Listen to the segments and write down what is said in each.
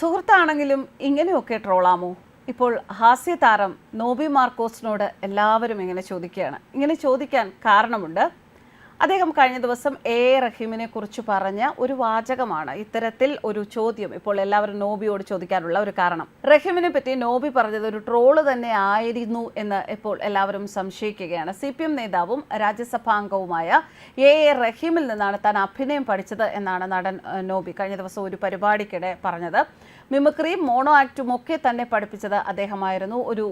സുഹൃത്താണെങ്കിലും ഇങ്ങനെയൊക്കെ ട്രോളാമോ? ഇപ്പോൾ ഹാസ്യ താരം നോബി മാർക്കോസിനോട് എല്ലാവരും ഇങ്ങനെ ചോദിക്കുകയാണ്. ഇങ്ങനെ ചോദിക്കാൻ കാരണമുണ്ട്. അദ്ദേഹം കഴിഞ്ഞ ദിവസം എ. റഹീമിനെ കുറിച്ച് പറഞ്ഞ ഒരു വാചകമാണ്. ഇത്തരത്തിൽ ഒരു ചോദ്യം ഇപ്പോൾ എല്ലാവരും നോബിയോട് ചോദിക്കാനുള്ള ഒരു കാരണം. റഹീമിനെ പറ്റി നോബി പറഞ്ഞത് ഒരു ട്രോൾ തന്നെ ആയിരുന്നു എന്ന് ഇപ്പോൾ എല്ലാവരും സംശയിക്കുകയാണ്. സി പി എം നേതാവും രാജ്യസഭാംഗവുമായ എ. എ റഹീമിൽ നിന്നാണ് താൻ അഭിനയം പഠിച്ചത് എന്നാണ് നടൻ നോബി കഴിഞ്ഞ ദിവസം ഒരു പരിപാടിക്കിടെ പറഞ്ഞത്. മിമിക്രിയും മോണോ ആക്റ്റും ഒക്കെ തന്നെ പഠിപ്പിച്ചത് അദ്ദേഹമായിരുന്നു. ഒരു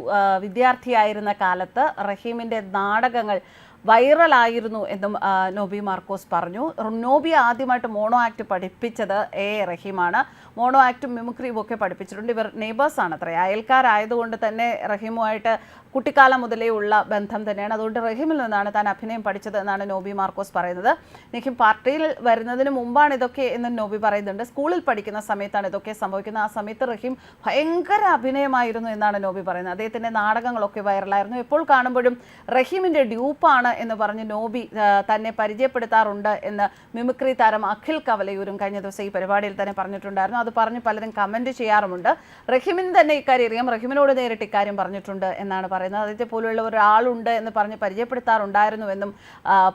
വിദ്യാർത്ഥിയായിരുന്ന കാലത്ത് റഹീമിന്റെ നാടകങ്ങൾ വൈറലായിരുന്നു എന്നും നോബി മാർക്കോസ് പറഞ്ഞു. നോബി ആദ്യമായിട്ട് മോണോ ആക്ട് പഠിപ്പിച്ചത് എ റഹീമാണ്. മോണോ ആക്റ്റും മിമിക്രിയും ഒക്കെ പഠിപ്പിച്ചിട്ടുണ്ട്. ഇവർ നെയ്ബേഴ്സ് ആണ് അത്ര. അയൽക്കാരായതുകൊണ്ട് തന്നെ റഹീമുമായിട്ട് കുട്ടിക്കാലം മുതലേ ഉള്ള ബന്ധം തന്നെയാണ്. അതുകൊണ്ട് റഹീമിൽ നിന്നാണ് താൻ അഭിനയം പഠിച്ചത് എന്നാണ് നോബി മാർക്കോസ് പറയുന്നത്. നിഖിം പാർട്ടിയിൽ വരുന്നതിന് മുമ്പാണ് ഇതൊക്കെ എന്ന് നോബി പറയുന്നുണ്ട്. സ്കൂളിൽ പഠിക്കുന്ന സമയത്താണ് ഇതൊക്കെ സംഭവിക്കുന്നത്. ആ സമയത്ത് റഹീം ഭയങ്കര അഭിനയമായിരുന്നു എന്നാണ് നോബി പറയുന്നത്. അദ്ദേഹത്തിന്റെ നാടകങ്ങളൊക്കെ വൈറലായിരുന്നു. എപ്പോൾ കാണുമ്പോഴും റഹീമിന്റെ ഡ്യൂപ്പാണ് എന്ന് പറഞ്ഞ് നോബി തന്നെ പരിചയപ്പെടുത്താറുണ്ട് എന്ന് മിമിക്രി താരം അഖിൽ കവലയൂരും കഴിഞ്ഞ ദിവസം ഈ പരിപാടിയിൽ തന്നെ പറഞ്ഞിട്ടുണ്ടായിരുന്നു. അത് പറഞ്ഞ് പലരും കമന്റ് ചെയ്യാറുമുണ്ട്. റഹിമിൻ തന്നെ ഇക്കാര്യം അറിയാം. റഹിമിനോട് നേരിട്ട് ഇക്കാര്യം പറഞ്ഞിട്ടുണ്ട് എന്നാണ് പറയുന്നത്. അതിന്റെ പോലുള്ള ഒരാളുണ്ട് എന്ന് പറഞ്ഞ് പരിചയപ്പെടുത്താറുണ്ടായിരുന്നു എന്നും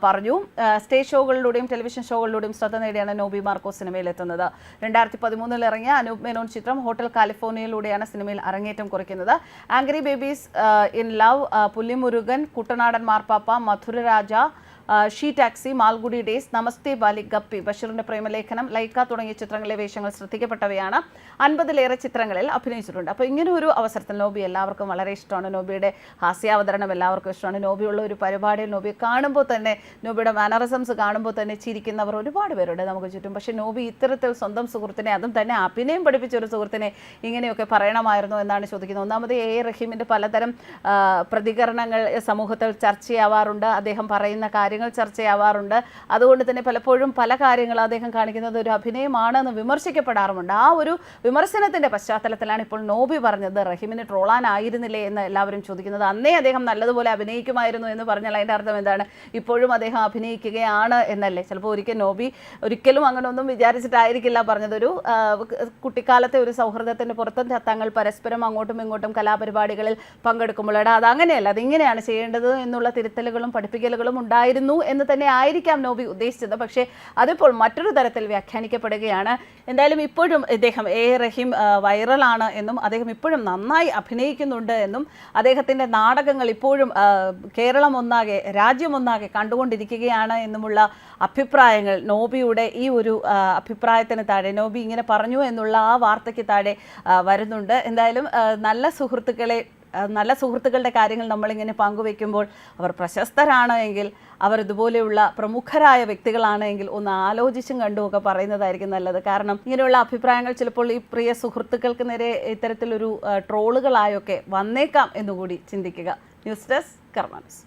പറഞ്ഞു. സ്റ്റേജ് ഷോകളിലൂടെയും ടെലിവിഷൻ ഷോകളിലൂടെയും ശ്രദ്ധ നേടിയാണ് നോബി മാർക്കോ സിനിമയിൽ എത്തുന്നത്. രണ്ടായിരത്തി പതിമൂന്നിൽ ഇറങ്ങിയ അനൂപ് മേനോൻ ചിത്രം ഹോട്ടൽ കാലിഫോർണിയയിലൂടെയാണ് സിനിമയിൽ അരങ്ങേറ്റം കുറിക്കുന്നത്. Angry babies in love Pulimurugan Kuttanadan Marpappa Madhuraraja ആ, she taxi Malgudi days Namaste Bali guppy ബഷീറിന്റെ പ്രേമലേഖനം ലൈക്ക തുടങ്ങിയ ചിത്രങ്ങളിലെ വേഷങ്ങൾ ശ്രദ്ധിക്കപ്പെട്ടവയാണ്. അൻപതിലേറെ ചിത്രങ്ങളിൽ അഭിനയിച്ചിട്ടുണ്ട്. അപ്പോൾ ഇങ്ങനെ ഒരു അവസരത്തിൽ നോബി എല്ലാവർക്കും വളരെ ഇഷ്ടമാണ്. നോബിയുടെ ഹാസ്യാവതരണം എല്ലാവർക്കും ഇഷ്ടമാണ്. നോബിയുള്ള ഒരു പരിപാടിയിൽ നോബി കാണുമ്പോൾ തന്നെ നോബിയുടെ മാനറിസംസ് കാണുമ്പോൾ തന്നെ ചിരിക്കുന്നവർ ഒരുപാട് പേരുണ്ട് നമുക്ക് ചുറ്റും. പക്ഷേ നോബി ഇത്തരത്തിൽ സ്വന്തം സുഹൃത്തിനെ അതും തന്നെ അഭിനയം പഠിപ്പിച്ച ഒരു സുഹൃത്തിനെ ഇങ്ങനെയൊക്കെ പറയണമായിരുന്നു എന്നാണ് ചോദിക്കുന്നത്. ഒന്നാമത് എ. റഹീമിന്റെ പലതരം പ്രതികരണങ്ങൾ സമൂഹത്തിൽ ചർച്ചയാവാറുണ്ട്. അദ്ദേഹം പറയുന്ന കാര്യങ്ങൾ ചർച്ചയാവാറുണ്ട്. അതുകൊണ്ട് തന്നെ പലപ്പോഴും പല കാര്യങ്ങൾ അദ്ദേഹം കാണിക്കുന്നത് ഒരു അഭിനയമാണ് എന്ന് വിമർശിക്കപ്പെടാറുമുണ്ട്. ആ ഒരു വിമർശനത്തിന്റെ പശ്ചാത്തലത്തിലാണ് ഇപ്പോൾ നോബി പറഞ്ഞത്. റഹീമിന് ട്രോളാനായിരുന്നില്ലേ എന്ന് എല്ലാവരും ചോദിക്കുന്നത്. അന്നേ അദ്ദേഹം നല്ലതുപോലെ അഭിനയിക്കുമായിരുന്നു എന്ന് പറഞ്ഞാൽ അതിന്റെ അർത്ഥം എന്താണ്? ഇപ്പോഴും അദ്ദേഹം അഭിനയിക്കുകയാണ് എന്നല്ലേ? ചിലപ്പോൾ ഒരിക്കൽ നോബി ഒരിക്കലും അങ്ങനെ ഒന്നും വിചാരിച്ചിട്ടായിരിക്കില്ല പറഞ്ഞതൊരു കുട്ടിക്കാലത്തെ ഒരു സൗഹൃദത്തിന്റെ പുറത്തും തങ്ങൾ പരസ്പരം അങ്ങോട്ടും ഇങ്ങോട്ടും കലാപരിപാടികളിൽ പങ്കെടുക്കുമ്പോൾ എടാ അത് അങ്ങനെയല്ല. അത് ഇങ്ങനെയാണ് ചെയ്യേണ്ടത് എന്നുള്ള തിരുത്തലുകളും പഠിപ്പിക്കലുകളും ഉണ്ടായിരുന്നു എന്ന് തന്നെ ആയിരിക്കാം നോബി ഉദ്ദേശിച്ചത്. പക്ഷേ അതിപ്പോൾ മറ്റൊരു തരത്തിൽ വ്യാഖ്യാനിക്കപ്പെടുകയാണ്. എന്തായാലും ഇപ്പോഴും ഇദ്ദേഹം എ. റഹീം വൈറലാണ് എന്നും അദ്ദേഹം ഇപ്പോഴും നന്നായി അഭിനയിക്കുന്നുണ്ട് എന്നും അദ്ദേഹത്തിന്റെ നാടകങ്ങൾ ഇപ്പോഴും കേരളം ഒന്നാകെ രാജ്യമൊന്നാകെ കണ്ടുകൊണ്ടിരിക്കുകയാണ് എന്നുമുള്ള അഭിപ്രായങ്ങൾ നോബിയുടെ ഈ ഒരു അഭിപ്രായത്തിന് താഴെ നോബി ഇങ്ങനെ പറഞ്ഞു എന്നുള്ള ആ വാർത്തയ്ക്ക് താഴെ വരുന്നുണ്ട്. എന്തായാലും നല്ല സുഹൃത്തുക്കളെ നല്ല സുഹൃത്തുക്കളുടെ കാര്യങ്ങൾ നമ്മളിങ്ങനെ പങ്കുവെക്കുമ്പോൾ അവർ പ്രശസ്തരാണ് എങ്കിൽ അവർ ഇതുപോലെയുള്ള പ്രമുഖരായ വ്യക്തികളാണ് എങ്കിൽ ഒന്ന് ആലോചിച്ചും കണ്ടുമൊക്കെ പറയുന്നതായിരിക്കും നല്ലത്. കാരണം ഇങ്ങനെയുള്ള അഭിപ്രായങ്ങൾ ചിലപ്പോൾ ഈ പ്രിയ സുഹൃത്തുക്കൾക്ക് നേരെ ഇത്തരത്തിലൊരു ട്രോളുകളായൊക്കെ വന്നേക്കാം എന്നുകൂടി ചിന്തിക്കുക. News desk കർമാനസ്